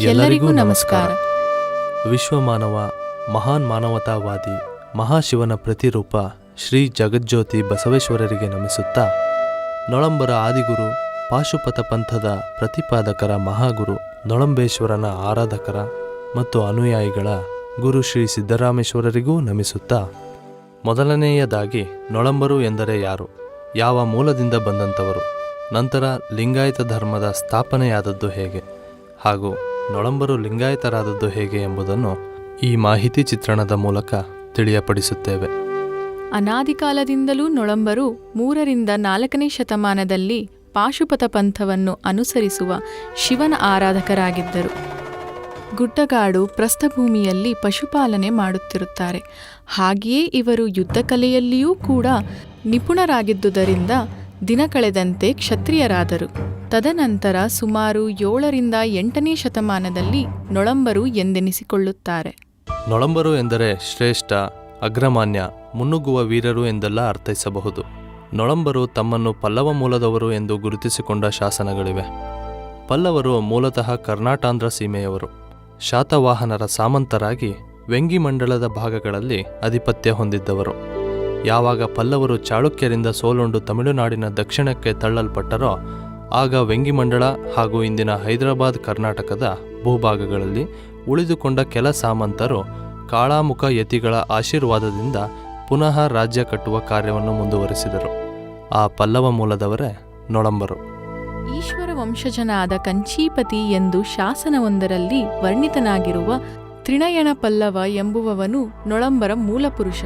ಎಲ್ಲರಿಗೂ ನಮಸ್ಕಾರ. ವಿಶ್ವ ಮಾನವ ಮಹಾನ್ ಮಾನವತಾವಾದಿ ಮಹಾಶಿವನ ಪ್ರತಿರೂಪ ಶ್ರೀ ಜಗಜ್ಯೋತಿ ಬಸವೇಶ್ವರರಿಗೆ ನಮಿಸುತ್ತಾ ನೊಳಂಬರ ಆದಿಗುರು ಪಾಶುಪತ ಪಂಥದ ಪ್ರತಿಪಾದಕರ ಮಹಾಗುರು ನೊಳಂಬೇಶ್ವರನ ಆರಾಧಕರ ಮತ್ತು ಅನುಯಾಯಿಗಳ ಗುರು ಶ್ರೀ ಸಿದ್ದರಾಮೇಶ್ವರರಿಗೂ ನಮಿಸುತ್ತಾ ಮೊದಲನೆಯದಾಗಿ ನೊಳಂಬರು ಎಂದರೆ ಯಾರು? ಯಾವ ಮೂಲದಿಂದ ಬಂದಂಥವರು? ನಂತರ ಲಿಂಗಾಯತ ಧರ್ಮದ ಸ್ಥಾಪನೆಯಾದದ್ದು ಹೇಗೆ? ಹಾಗೂ ನೊಳಂಬರು ಲಿಂಗಾಯತರಾದದ್ದು ಹೇಗೆ ಎಂಬುದನ್ನು ಈ ಮಾಹಿತಿ ಚಿತ್ರಣದ ಮೂಲಕ ತಿಳಿಯಪಡಿಸುತ್ತೇವೆ. ಅನಾದಿಕಾಲದಿಂದಲೂ ನೊಳಂಬರು ಮೂರರಿಂದ ನಾಲ್ಕನೇ ಶತಮಾನದಲ್ಲಿ ಪಾಶುಪತ ಪಂಥವನ್ನು ಅನುಸರಿಸುವ ಶಿವನ ಆರಾಧಕರಾಗಿದ್ದರು. ಗುಡ್ಡಗಾಡು ಪ್ರಸ್ಥಭೂಮಿಯಲ್ಲಿ ಪಶುಪಾಲನೆ ಮಾಡುತ್ತಿರುತ್ತಾರೆ. ಹಾಗೆಯೇ ಇವರು ಯುದ್ಧ ಕಲೆಯಲ್ಲಿಯೂ ಕೂಡ ನಿಪುಣರಾಗಿದ್ದುದರಿಂದ ದಿನ ಕಳೆದಂತೆ ಕ್ಷತ್ರಿಯರಾದರು. ತದನಂತರ ಸುಮಾರು ಏಳರಿಂದ ಎಂಟನೇ ಶತಮಾನದಲ್ಲಿ ನೊಳಂಬರು ಎಂದೆನಿಸಿಕೊಳ್ಳುತ್ತಾರೆ. ನೊಳಂಬರು ಎಂದರೆ ಶ್ರೇಷ್ಠ, ಅಗ್ರಮಾನ್ಯ, ಮುನ್ನುಗ್ಗುವ ವೀರರು ಎಂದೆಲ್ಲ ಅರ್ಥೈಸಬಹುದು. ನೊಳಂಬರು ತಮ್ಮನ್ನು ಪಲ್ಲವ ಮೂಲದವರು ಎಂದು ಗುರುತಿಸಿಕೊಂಡ ಶಾಸನಗಳಿವೆ. ಪಲ್ಲವರು ಮೂಲತಃ ಕರ್ನಾಟಾಂಧ್ರ ಸೀಮೆಯವರು. ಶಾತವಾಹನರ ಸಾಮಂತರಾಗಿ ವೆಂಗಿ ಮಂಡಲದ ಭಾಗಗಳಲ್ಲಿ ಅಧಿಪತ್ಯ ಹೊಂದಿದ್ದವರು. ಯಾವಾಗ ಪಲ್ಲವರು ಚಾಳುಕ್ಯರಿಂದ ಸೋಲುಂಡು ತಮಿಳುನಾಡಿನ ದಕ್ಷಿಣಕ್ಕೆ ತಳ್ಳಲ್ಪಟ್ಟರೋ ಆಗ ವೆಂಗಿಮಂಡಳ ಹಾಗೂ ಇಂದಿನ ಹೈದರಾಬಾದ್ ಕರ್ನಾಟಕದ ಭೂಭಾಗಗಳಲ್ಲಿ ಉಳಿದುಕೊಂಡ ಕೆಲ ಸಾಮಂತರು ಕಾಳಾಮುಖ ಯತಿಗಳ ಆಶೀರ್ವಾದದಿಂದ ಪುನಃ ರಾಜ್ಯ ಕಟ್ಟುವ ಕಾರ್ಯವನ್ನು ಮುಂದುವರೆಸಿದರು. ಆ ಪಲ್ಲವ ಮೂಲದವರೇ ನೊಳಂಬರು. ಈಶ್ವರ ವಂಶಜನಾದ ಕಂಚೀಪತಿ ಎಂದು ಶಾಸನವೊಂದರಲ್ಲಿ ವರ್ಣಿತನಾಗಿರುವ ತ್ರಿಣಯಣ ಪಲ್ಲವ ಎಂಬುವವನು ನೊಳಂಬರ ಮೂಲಪುರುಷ.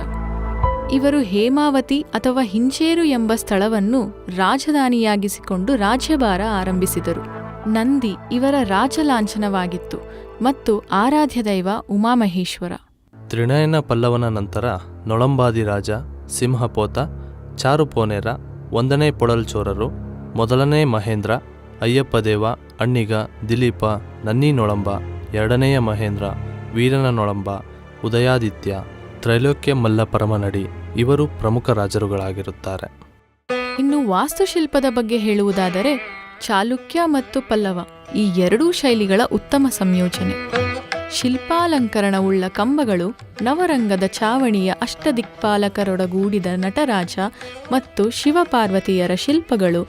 ಇವರು ಹೇಮಾವತಿ ಅಥವಾ ಹಿಂಚೇರು ಎಂಬ ಸ್ಥಳವನ್ನು ರಾಜಧಾನಿಯಾಗಿಸಿಕೊಂಡು ರಾಜ್ಯಭಾರ ಆರಂಭಿಸಿದರು. ನಂದಿ ಇವರ ರಾಜಲಾಂಛನವಾಗಿತ್ತು ಮತ್ತು ಆರಾಧ್ಯ ದೈವ ಉಮಾಮಹೇಶ್ವರ. ತ್ರಿನಯನ ಪಲ್ಲವನ ನಂತರ ನೊಳಂಬಾದಿ ರಾಜ, ಸಿಂಹಪೋತ, ಚಾರುಪೋನೇರ, ಒಂದನೇ ಪೊಡಲ್ಚೋರರು, ಮೊದಲನೇ ಮಹೇಂದ್ರ ಅಯ್ಯಪ್ಪದೇವ ಅಣ್ಣಿಗ, ದಿಲೀಪ ನನ್ನಿ ನೊಳಂಬ ಎರಡನೆಯ ಮಹೇಂದ್ರ ವೀರನ ನೊಳಂಬ ಉದಯಾದಿತ್ಯ. ತ್ರೈಲೋಕ್ಯ ಮಲ್ಲ ಪರಮನಡಿ ಇವರು ಪ್ರಮುಖ ರಾಜರುಗಳಾಗಿರುತ್ತಾರೆ. ಇನ್ನು ವಾಸ್ತುಶಿಲ್ಪದ ಬಗ್ಗೆ ಹೇಳುವುದಾದರೆ ಚಾಲುಕ್ಯ ಮತ್ತು ಪಲ್ಲವ ಈ ಎರಡೂ ಶೈಲಿಗಳ ಉತ್ತಮ ಸಂಯೋಜನೆ. ಶಿಲ್ಪಾಲಂಕರಣವುಳ್ಳ ಕಂಬಗಳು ನವರಂಗದ ಚಾವಣಿಯ ಅಷ್ಟದಿಕ್ಪಾಲಕರೊಡಗೂಡಿದ ನಟರಾಜ ಮತ್ತು ಶಿವಪಾರ್ವತಿಯರ ಶಿಲ್ಪಗಳು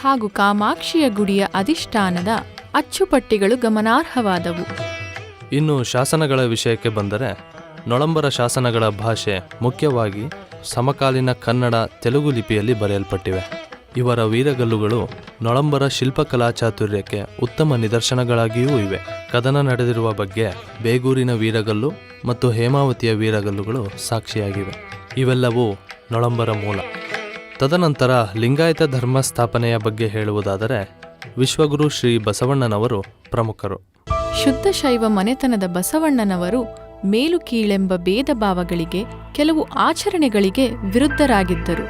ಹಾಗೂ ಕಾಮಾಕ್ಷಿಯ ಗುಡಿಯ ಅಧಿಷ್ಠಾನದ ಅಚ್ಚುಪಟ್ಟಿಗಳು ಗಮನಾರ್ಹವಾದವು. ಇನ್ನು ಶಾಸನಗಳ ವಿಷಯಕ್ಕೆ ಬಂದರೆ ನೊಳಂಬರ ಶಾಸನಗಳ ಭಾಷೆ ಮುಖ್ಯವಾಗಿ ಸಮಕಾಲೀನ ಕನ್ನಡ ತೆಲುಗು ಲಿಪಿಯಲ್ಲಿ ಬರೆಯಲ್ಪಟ್ಟಿವೆ. ಇವರ ವೀರಗಲ್ಲುಗಳು ನೊಳಂಬರ ಶಿಲ್ಪಕಲಾ ಚಾತುರ್ಯಕ್ಕೆ ಉತ್ತಮ ನಿದರ್ಶನಗಳಾಗಿಯೂ ಇವೆ. ಕದನ ನಡೆದಿರುವ ಬಗ್ಗೆ ಬೇಗೂರಿನ ವೀರಗಲ್ಲು ಮತ್ತು ಹೇಮಾವತಿಯ ವೀರಗಲ್ಲುಗಳು ಸಾಕ್ಷಿಯಾಗಿವೆ. ಇವೆಲ್ಲವೂ ನೊಳಂಬರ ಮೂಲ. ತದನಂತರ ಲಿಂಗಾಯತ ಧರ್ಮ ಸ್ಥಾಪನೆಯ ಬಗ್ಗೆ ಹೇಳುವುದಾದರೆ ವಿಶ್ವಗುರು ಶ್ರೀ ಬಸವಣ್ಣನವರು ಪ್ರಮುಖರು. ಶುದ್ಧ ಶೈವ ಮನೆತನದ ಬಸವಣ್ಣನವರು ಮೇಲು ಕೀಳೆಂಬ ಭೇದ ಭಾವಗಳಿಗೆ ಕೆಲವು ಆಚರಣೆಗಳಿಗೆ ವಿರುದ್ಧರಾಗಿದ್ದರು.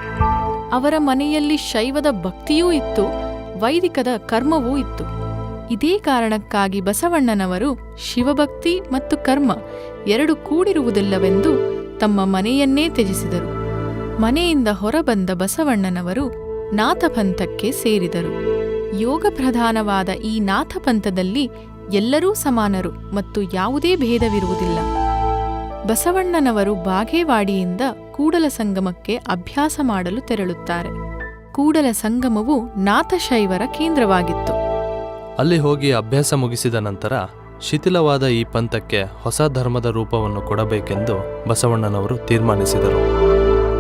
ಅವರ ಮನೆಯಲ್ಲಿ ಶೈವದ ಭಕ್ತಿಯೂ ಇತ್ತು, ವೈದಿಕದ ಕರ್ಮವೂ ಇತ್ತು. ಇದೇ ಕಾರಣಕ್ಕಾಗಿ ಬಸವಣ್ಣನವರು ಶಿವಭಕ್ತಿ ಮತ್ತು ಕರ್ಮ ಎರಡು ಕೂಡಿರುವುದಿಲ್ಲವೆಂದು ತಮ್ಮ ಮನೆಯನ್ನೇ ತ್ಯಜಿಸಿದರು. ಮನೆಯಿಂದ ಹೊರಬಂದ ಬಸವಣ್ಣನವರು ನಾಥಪಂಥಕ್ಕೆ ಸೇರಿದರು. ಯೋಗ ಪ್ರಧಾನವಾದ ಈ ನಾಥಪಂಥದಲ್ಲಿ ಎಲ್ಲರೂ ಸಮಾನರು ಮತ್ತು ಯಾವುದೇ ಭೇದವಿರುವುದಿಲ್ಲ. ಬಸವಣ್ಣನವರು ಬಾಗೇವಾಡಿಯಿಂದ ಕೂಡಲ ಸಂಗಮಕ್ಕೆ ಅಭ್ಯಾಸ ಮಾಡಲು ತೆರಳುತ್ತಾರೆ. ಕೂಡಲ ಸಂಗಮವು ನಾಥಶೈವರ ಕೇಂದ್ರವಾಗಿತ್ತು. ಅಲ್ಲಿ ಹೋಗಿ ಅಭ್ಯಾಸ ಮುಗಿಸಿದ ನಂತರ ಶಿಥಿಲವಾದ ಈ ಪಂಥಕ್ಕೆ ಹೊಸ ಧರ್ಮದ ರೂಪವನ್ನು ಕೊಡಬೇಕೆಂದು ಬಸವಣ್ಣನವರು ತೀರ್ಮಾನಿಸಿದರು.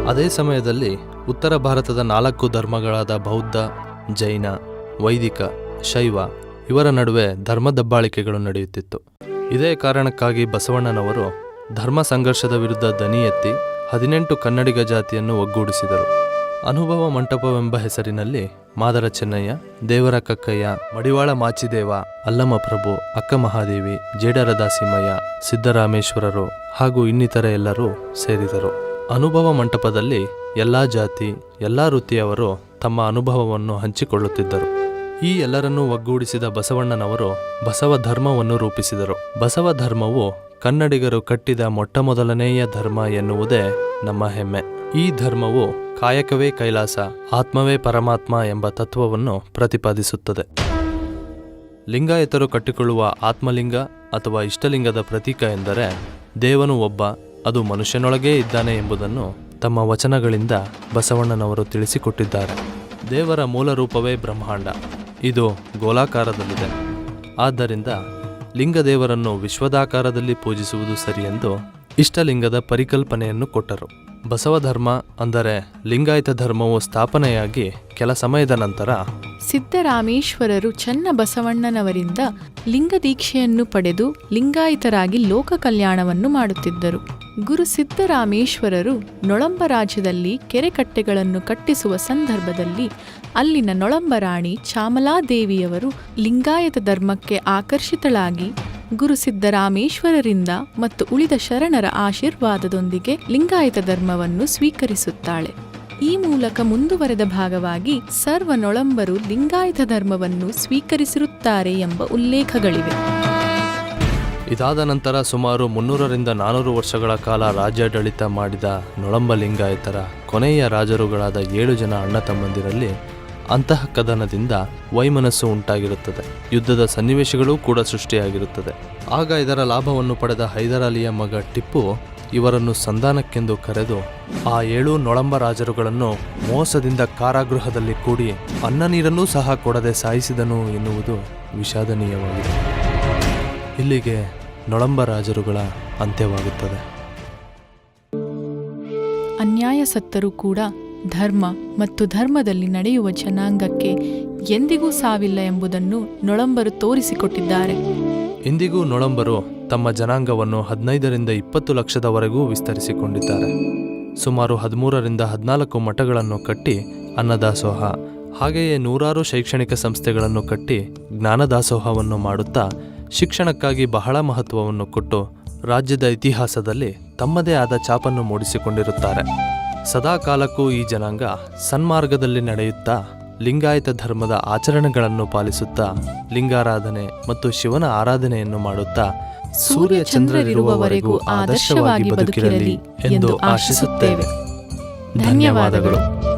ಅದೇ ಸಮಯದಲ್ಲಿ ಉತ್ತರ ಭಾರತದ ನಾಲ್ಕು ಧರ್ಮಗಳಾದ ಬೌದ್ಧ, ಜೈನ, ವೈದಿಕ, ಶೈವ ಇವರ ನಡುವೆ ಧರ್ಮದಬ್ಬಾಳಿಕೆಗಳು ನಡೆಯುತ್ತಿತ್ತು. ಇದೇ ಕಾರಣಕ್ಕಾಗಿ ಬಸವಣ್ಣನವರು ಧರ್ಮ ಸಂಘರ್ಷದ ವಿರುದ್ಧ ದನಿ ಎತ್ತಿ ಹದಿನೆಂಟು ಕನ್ನಡಿಗ ಜಾತಿಯನ್ನು ಒಗ್ಗೂಡಿಸಿದರು. ಅನುಭವ ಮಂಟಪವೆಂಬ ಹೆಸರಿನಲ್ಲಿ ಮಾದರ ಚೆನ್ನಯ್ಯ, ದೇವರ ಕಕ್ಕಯ್ಯ, ಮಡಿವಾಳ ಮಾಚಿದೇವ ಅಲ್ಲಮಪ್ರಭು ಅಕ್ಕ ಮಹಾದೇವಿ ಜೇಡರ ದಾಸಿಮಯ್ಯ ಸಿದ್ದರಾಮೇಶ್ವರರು ಹಾಗೂ ಇನ್ನಿತರ ಎಲ್ಲರೂ ಸೇರಿದರು. ಅನುಭವ ಮಂಟಪದಲ್ಲಿ ಎಲ್ಲಾ ಜಾತಿ, ಎಲ್ಲಾ ವೃತ್ತಿಯವರು ತಮ್ಮ ಅನುಭವವನ್ನು ಹಂಚಿಕೊಳ್ಳುತ್ತಿದ್ದರು. ಈ ಎಲ್ಲರನ್ನೂ ಒಗ್ಗೂಡಿಸಿದ ಬಸವಣ್ಣನವರು ಬಸವ ಧರ್ಮವನ್ನು ರೂಪಿಸಿದರು. ಬಸವ ಧರ್ಮವು ಕನ್ನಡಿಗರು ಕಟ್ಟಿದ ಮೊಟ್ಟಮೊದಲನೆಯ ಧರ್ಮ ಎನ್ನುವುದೇ ನಮ್ಮ ಹೆಮ್ಮೆ. ಈ ಧರ್ಮವು ಕಾಯಕವೇ ಕೈಲಾಸ, ಆತ್ಮವೇ ಪರಮಾತ್ಮ ಎಂಬ ತತ್ವವನ್ನು ಪ್ರತಿಪಾದಿಸುತ್ತದೆ. ಲಿಂಗಾಯತರು ಕಟ್ಟಿಕೊಳ್ಳುವ ಆತ್ಮಲಿಂಗ ಅಥವಾ ಇಷ್ಟಲಿಂಗದ ಪ್ರತೀಕ ಎಂದರೆ ದೇವನು ಒಬ್ಬ, ಅದು ಮನುಷ್ಯನೊಳಗೇ ಇದ್ದಾನೆ ಎಂಬುದನ್ನು ತಮ್ಮ ವಚನಗಳಿಂದ ಬಸವಣ್ಣನವರು ತಿಳಿಸಿಕೊಟ್ಟಿದ್ದಾರೆ. ದೇವರ ಮೂಲ ರೂಪವೇ ಬ್ರಹ್ಮಾಂಡ. ಇದು ಗೋಲಾಕಾರದಲ್ಲಿದೆ. ಆದ್ದರಿಂದ ಲಿಂಗದೇವರನ್ನು ವಿಶ್ವದಾಕಾರದಲ್ಲಿ ಪೂಜಿಸುವುದು ಸರಿಯೆಂದು ಇಷ್ಟಲಿಂಗದ ಪರಿಕಲ್ಪನೆಯನ್ನು ಕೊಟ್ಟರು. ಬಸವಧರ್ಮ ಅಂದರೆ ಲಿಂಗಾಯತ ಧರ್ಮವು ಸ್ಥಾಪನೆಯಾಗಿ ಕೆಲ ಸಮಯದ ನಂತರ ಸಿದ್ದರಾಮೇಶ್ವರರು ಚನ್ನ ಬಸವಣ್ಣನವರಿಂದ ಲಿಂಗದೀಕ್ಷೆಯನ್ನು ಪಡೆದು ಲಿಂಗಾಯತರಾಗಿ ಲೋಕ ಕಲ್ಯಾಣವನ್ನು ಮಾಡುತ್ತಿದ್ದರು. ಗುರು ಸಿದ್ದರಾಮೇಶ್ವರರು ನೊಳಂಬ ರಾಜ್ಯದಲ್ಲಿ ಕೆರೆಕಟ್ಟೆಗಳನ್ನು ಕಟ್ಟಿಸುವ ಸಂದರ್ಭದಲ್ಲಿ ಅಲ್ಲಿನ ನೊಳಂಬ ರಾಣಿ ಚಾಮಲಾದೇವಿಯವರು ಲಿಂಗಾಯತ ಧರ್ಮಕ್ಕೆ ಆಕರ್ಷಿತಳಾಗಿ ಗುರು ಸಿದ್ದರಾಮೇಶ್ವರರಿಂದ ಮತ್ತು ಉಳಿದ ಶರಣರ ಆಶೀರ್ವಾದದೊಂದಿಗೆ ಲಿಂಗಾಯತ ಧರ್ಮವನ್ನು ಸ್ವೀಕರಿಸುತ್ತಾಳೆ. ಈ ಮೂಲಕ ಮುಂದುವರೆದ ಭಾಗವಾಗಿ ಸರ್ವ ನೊಳಂಬರು ಲಿಂಗಾಯತ ಧರ್ಮವನ್ನು ಸ್ವೀಕರಿಸಿರುತ್ತಾರೆ ಎಂಬ ಉಲ್ಲೇಖಗಳಿವೆ. ಇದಾದ ನಂತರ ಸುಮಾರು ಮುನ್ನೂರರಿಂದ ನಾನೂರು ವರ್ಷಗಳ ಕಾಲ ರಾಜ್ಯಾಡಳಿತ ಮಾಡಿದ ನೊಳಂಬ ಲಿಂಗಾಯತರ ಕೊನೆಯ ರಾಜರುಗಳಾದ ಏಳು ಜನ ಅಣ್ಣ ತಮ್ಮಂದಿರಲ್ಲಿ ಅಂತಹ ಕದನದಿಂದ ವೈಮನಸ್ಸು ಉಂಟಾಗಿರುತ್ತದೆ. ಯುದ್ಧದ ಸನ್ನಿವೇಶಗಳೂ ಕೂಡ ಸೃಷ್ಟಿಯಾಗಿರುತ್ತದೆ. ಆಗ ಇದರ ಲಾಭವನ್ನು ಪಡೆದ ಹೈದರಾಲಿಯ ಮಗ ಟಿಪ್ಪು ಇವರನ್ನು ಸಂಧಾನಕ್ಕೆಂದು ಕರೆದು ಆ ಏಳು ನೊಳಂಬ ರಾಜರುಗಳನ್ನು ಮೋಸದಿಂದ ಕಾರಾಗೃಹದಲ್ಲಿ ಕೂಡಿ ಅನ್ನ ನೀರನ್ನೂ ಸಹ ಕೊಡದೆ ಸಾಯಿಸಿದನು ಎನ್ನುವುದು ವಿಷಾದನೀಯವಾಗಿದೆ. ಇಲ್ಲಿಗೆ ನೊಳಂಬ ರಾಜರುಗಳ ಅಂತ್ಯವಾಗುತ್ತದೆ. ಅನ್ಯಾಯ ಸತ್ತರೂ ಕೂಡ ಧರ್ಮ ಮತ್ತು ಧರ್ಮದಲ್ಲಿ ನಡೆಯುವ ಜನಾಂಗಕ್ಕೆ ಎಂದಿಗೂ ಸಾವಿಲ್ಲ ಎಂಬುದನ್ನು ನೊಳಂಬರು ತೋರಿಸಿಕೊಟ್ಟಿದ್ದಾರೆ. ಇಂದಿಗೂ ನೊಳಂಬರು ತಮ್ಮ ಜನಾಂಗವನ್ನು ಹದಿನೈದರಿಂದ ಇಪ್ಪತ್ತು ಲಕ್ಷದವರೆಗೂ ವಿಸ್ತರಿಸಿಕೊಂಡಿದ್ದಾರೆ. ಸುಮಾರು ಹದಿಮೂರರಿಂದ ಹದಿನಾಲ್ಕು ಮಠಗಳನ್ನು ಕಟ್ಟಿ ಅನ್ನದಾಸೋಹ ಹಾಗೆಯೇ ನೂರಾರು ಶೈಕ್ಷಣಿಕ ಸಂಸ್ಥೆಗಳನ್ನು ಕಟ್ಟಿ ಜ್ಞಾನದಾಸೋಹವನ್ನು ಮಾಡುತ್ತಾ ಶಿಕ್ಷಣಕ್ಕಾಗಿ ಬಹಳ ಮಹತ್ವವನ್ನು ಕೊಟ್ಟು ರಾಜ್ಯದ ಇತಿಹಾಸದಲ್ಲಿ ತಮ್ಮದೇ ಆದ ಛಾಪನ್ನು ಮೂಡಿಸಿಕೊಂಡಿರುತ್ತಾರೆ. ಸದಾಕಾಲಕ್ಕೂ ಈ ಜನಾಂಗ ಸನ್ಮಾರ್ಗದಲ್ಲಿ ನಡೆಯುತ್ತಾ, ಲಿಂಗಾಯತ ಧರ್ಮದ ಆಚರಣೆಗಳನ್ನು ಪಾಲಿಸುತ್ತಾ, ಲಿಂಗಾರಾಧನೆ ಮತ್ತು ಶಿವನ ಆರಾಧನೆಯನ್ನು ಮಾಡುತ್ತಾ, ಸೂರ್ಯ ಚಂದ್ರರಿರುವವರೆಗೂ ಆದರ್ಶವಾಗಿ ಬದುಕಿರಲಿ ಎಂದು ಆಶಿಸುತ್ತೇವೆ. ಧನ್ಯವಾದಗಳು.